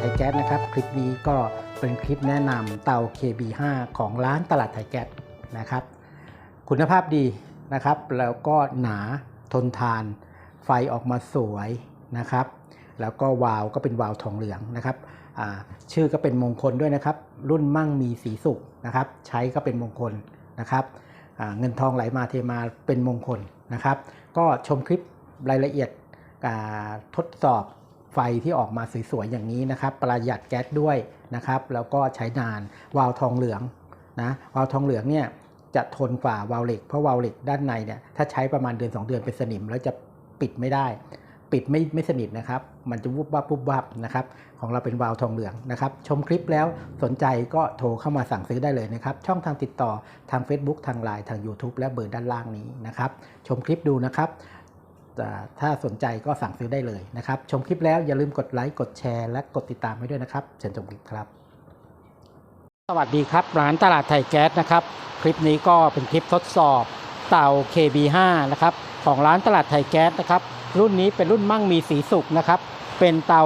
ตลาดไทยแก๊สนะครับ คลิปนี้ก็เป็นคลิปแนะนำเตา KB5 ของร้านตลาดไทยแก๊สนะครับ คุณภาพดีนะครับ แล้วก็หนาทนทาน ไฟออกมาสวยนะครับ แล้วก็วาล์วก็เป็นวาล์วทองเหลืองนะครับชื่อก็เป็นมงคลด้วยนะครับ รุ่นมั่งมีสีสุขนะครับ ใช้ก็เป็นมงคลนะครับเงินทองไหลมาเทมาเป็นมงคลนะครับ ก็ชมคลิปรายละเอียดทดสอบ ไฟที่ออกมาสวยๆอย่างนี้นะครับ ประหยัดแก๊สด้วยนะครับ แล้วก็ใช้นานวาล์วทองเหลืองนะวาล์วทองเหลืองเนี่ยจะทนกว่าวาล์วเหล็กเพราะวาล์วเหล็กด้านในเนี่ยถ้าใช้ประมาณเดือน 2 เดือนเป็นสนิมแล้วจะปิดไม่ได้ ปิดไม่ไม่สนิทนะครับ มันจะวุบวับวุบวับนะครับ ของเราเป็นวาล์วทองเหลืองนะครับ ชมคลิปแล้วสนใจก็โทรเข้ามาสั่งซื้อได้เลยนะครับ ช่องทางติดต่อทาง Facebook ทาง Line ทาง YouTube และเบอร์ด้านล่างนี้นะครับ ชมคลิปดูนะครับ ถ้าสนใจก็สั่งซื้อได้เลยนะครับ ชมคลิปแล้วอย่าลืมกดไลค์กดแชร์และกดติดตามให้ด้วยนะครับเชิญชมคลิปครับ สวัสดีครับ ร้านตลาดไทยแก๊สนะครับ คลิปนี้ก็เป็นคลิปทดสอบเตา KB5 นะครับของร้านตลาดไทยแก๊สนะครับรุ่นนี้เป็นรุ่นมั่งมีสีสุกนะครับเป็นเตา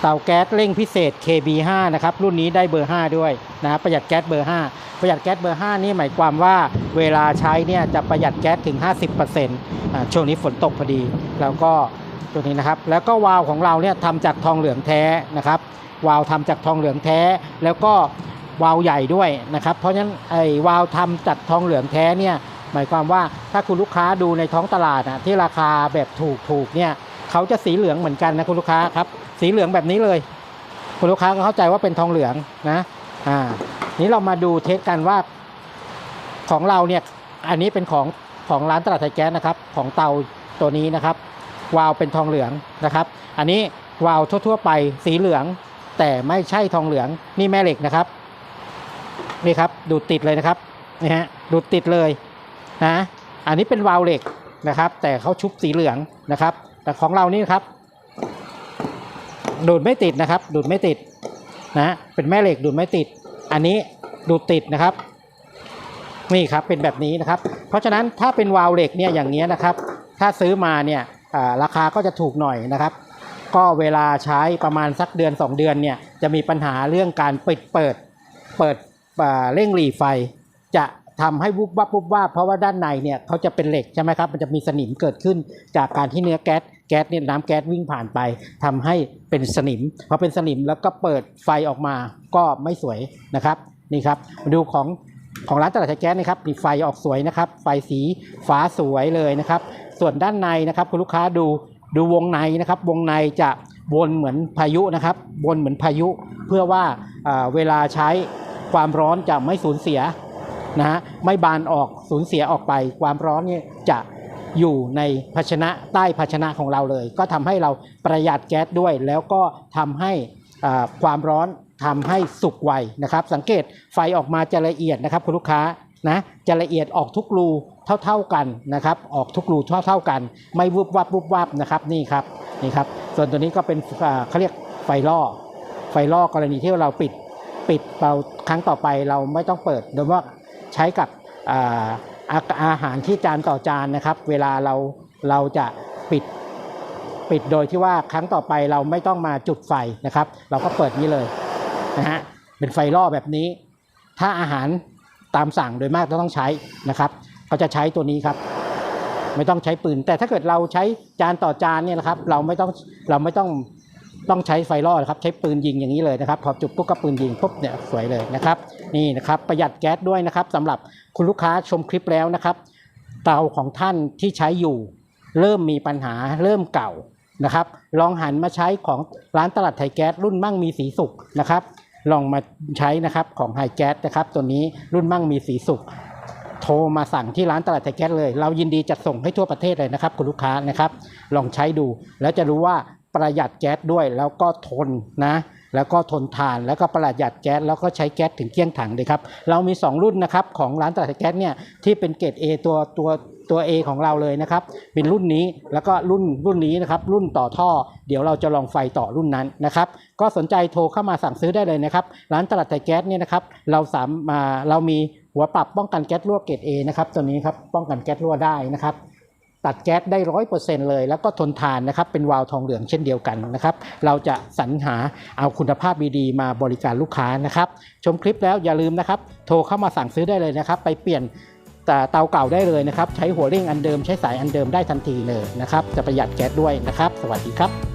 เตาแก๊สเร่งพิเศษ KB5 นะครับรุ่นนี้ได้เบอร์ 5 ด้วยนะประหยัดแก๊สเบอร์ 5 ประหยัดแก๊สเบอร์ 5 นี่หมายความว่าเวลาใช้เนี่ยจะประหยัดแก๊สถึง 50%อ่า ช่วงนี้ฝนตกพอดี แล้วก็ตัวนี้นะครับ แล้วก็วาล์วของเราเนี่ยทำจากทองเหลืองแท้นะครับ วาล์วทำจากทองเหลืองแท้ แล้วก็วาล์วใหญ่ด้วยนะครับ เพราะฉะนั้นไอ้วาล์วทำจากทองเหลืองแท้เนี่ยหมายความว่าถ้าคุณลูกค้าดูในท้องตลาดนะที่ราคาแบบถูกถูกๆเนี่ยเขาจะสีเหลืองเหมือนกันนะคุณลูกค้าครับ สีเหลืองแบบนี้เลย คุณลูกค้าก็เข้าใจว่าเป็นทองเหลืองนะอ่านี้เรามาดูเทสกันว่าของเราเนี่ยอันนี้เป็นของ ของร้านตลาดไทยแก๊สนะครับของเตาตัวนี้นะครับ วาล์วเป็นทองเหลืองนะครับ อันนี้วาล์วทั่ว ๆ ไปสีเหลือง แต่ไม่ใช่ทองเหลืองนี่แม่เหล็กนะครับนี่ครับดูดติดเลยนะครับนี่ฮะดูดติดเลยนะอันนี้เป็นวาล์วเหล็กนะครับ แต่เขาชุบสีเหลืองนะครับ แต่ของเรานี่ครับ ดูดไม่ติดนะครับ ดูดไม่ติดนะเป็นแม่เหล็กดูดไม่ติด อันนี้ดูดติดนะครับ นี่ครับเป็นแบบนี้นะครับ เพราะฉะนั้นถ้าเป็นวาล์วเหล็กเนี่ยอย่างนี้ยนะครับ ถ้าซื้อมาเนี่ยราคาก็จะถูกหน่อยนะครับ ก็เวลาใช้ประมาณสักเดือน 2 เดือนเนี่ยจะมีปัญหาเรื่องการปิดเปิดเปิดเร่งหลีไฟ จะทำให้วุบวับวุบวับเพราะว่าด้านในเนี่ยเขาจะเป็นเหล็กใช่ไหมครับมันจะมีสนิมเกิดขึ้นจากการที่เนื้อแก๊สแก๊สเนี่ยน้ำแก๊สวิ่งผ่านไปทำให้เป็นสนิมพอเป็นสนิมแล้วก็เปิดไฟออกมาก็ไม่สวยนะครับนี่ครับมาดูของ ของร้านตลาดไทยแก๊สนะครับมีไฟออกสวยนะครับ ไฟสีฟ้าสวยเลยนะครับ ส่วนด้านในนะครับคุณลูกค้าดูดูวงในนะครับ วงในจะวนเหมือนพายุนะครับวนเหมือนพายุ เพื่อว่าเวลาใช้ความร้อนจะไม่สูญเสียนะฮะไม่บานออกสูญเสียออกไป ความร้อนเนี่ยจะอยู่ในภาชนะใต้ภาชนะของเราเลย ก็ทำให้เราประหยัดแก๊สด้วย แล้วก็ทำให้ ความร้อนทำให้สุกไวนะครับ สังเกตไฟออกมาจะละเอียดนะครับคุณลูกค้านะจะละเอียดออกทุกรูเท่าๆกันนะครับ ออกทุกรูเท่าๆกัน ไม่วุบวับวุบวับนะครับนี่ครับนี่ครับ ส่วนตัวนี้ก็เป็นเขาเรียกไฟล่อ ไฟล่อกรณีที่เราปิดปิดเราครั้งต่อไปเราไม่ต้องเปิดโดยว่าใช้กับอาอาหารที่จานต่อจานนะครับ เวลาเราเราจะปิด ปิดโดยที่ว่าครั้งต่อไปเราไม่ต้องมาจุดไฟนะครับ เราก็เปิดนี้เลยนะฮะเป็นไฟล่อแบบนี้ ถ้าอาหารตามสั่งโดยมากต้องใช้นะครับเขาจะใช้ตัวนี้ครับ ไม่ต้องใช้ปืน แต่ถ้าเกิดเราใช้จานต่อจานเนี่ยนะครับ เราไม่ต้องเราไม่ต้องต้องใช้ไฟล่อนะครับ ใช้ปืนยิงอย่างนี้เลยนะครับพอจุดปุ๊บก็ปืนยิงปุ๊บเนี่ยสวยเลยนะครับ นี่นะครับประหยัดแก๊สด้วยนะครับสำหรับคุณลูกค้าชมคลิปแล้วนะครับ เตาของท่านที่ใช้อยู่ เริ่มมีปัญหาเริ่มเก่า นะครับ ลองหันมาใช้ของร้านตลาดไทยแก๊สรุ่นมั่งมีสีสุกนะครับ ลองมาใช้นะครับของไฮแก๊สนะครับ ตัวนี้รุ่นมั่งมีสีสุกโทรมาสั่งที่ร้านตลาดไทยแก๊สเลย เรายินดีจัดส่งให้ทั่วประเทศเลยนะครับคุณลูกค้านะครับ ลองใช้ดู แล้วจะรู้ว่าประหยัดแก๊สด้วยแล้วก็ทนนะแล้วก็ทนทานแล้วก็ประหยัดแก๊สแล้วก็ใช้แก๊สถึงเกลี้ยงถังเลยครับ เรามี 2 รุ่นนะครับของร้านตลาดไทยแก๊สเนี่ยที่เป็นเกรด A ตัวตัว ตัว A ของเราเลยนะครับ เป็นรุ่นนี้แล้วก็รุ่นรุ่นนี้นะครับ รุ่นต่อท่อ เดี๋ยวเราจะลองไฟต่อรุ่นนั้นนะครับ ก็สนใจโทรเข้ามาสั่งซื้อได้เลยนะครับ ร้านตลาดไทยแก๊สเนี่ยนะครับ เราสามมาเรามีหัวปรับป้องกันแก๊สรั่วเกรด A นะครับ ตัวนี้ครับ ป้องกันแก๊สรั่วได้นะครับ ตัดแก๊สได้ร้อยเปอร์เซ็นต์เลย แล้วก็ทนทานนะครับ เป็นวาล์วทองเหลืองเช่นเดียวกันนะครับ เราจะสรรหาเอาคุณภาพดีๆมาบริการลูกค้านะครับ ชมคลิปแล้วอย่าลืมนะครับ โทรเข้ามาสั่งซื้อได้เลยนะครับ ไปเปลี่ยน แต่เตาเก่าได้เลยนะครับ ใช้หัวเร่งอันเดิมใช้สายอันเดิมได้ทันทีเลยนะครับ จะประหยัดแก๊สด้วยนะครับ สวัสดีครับ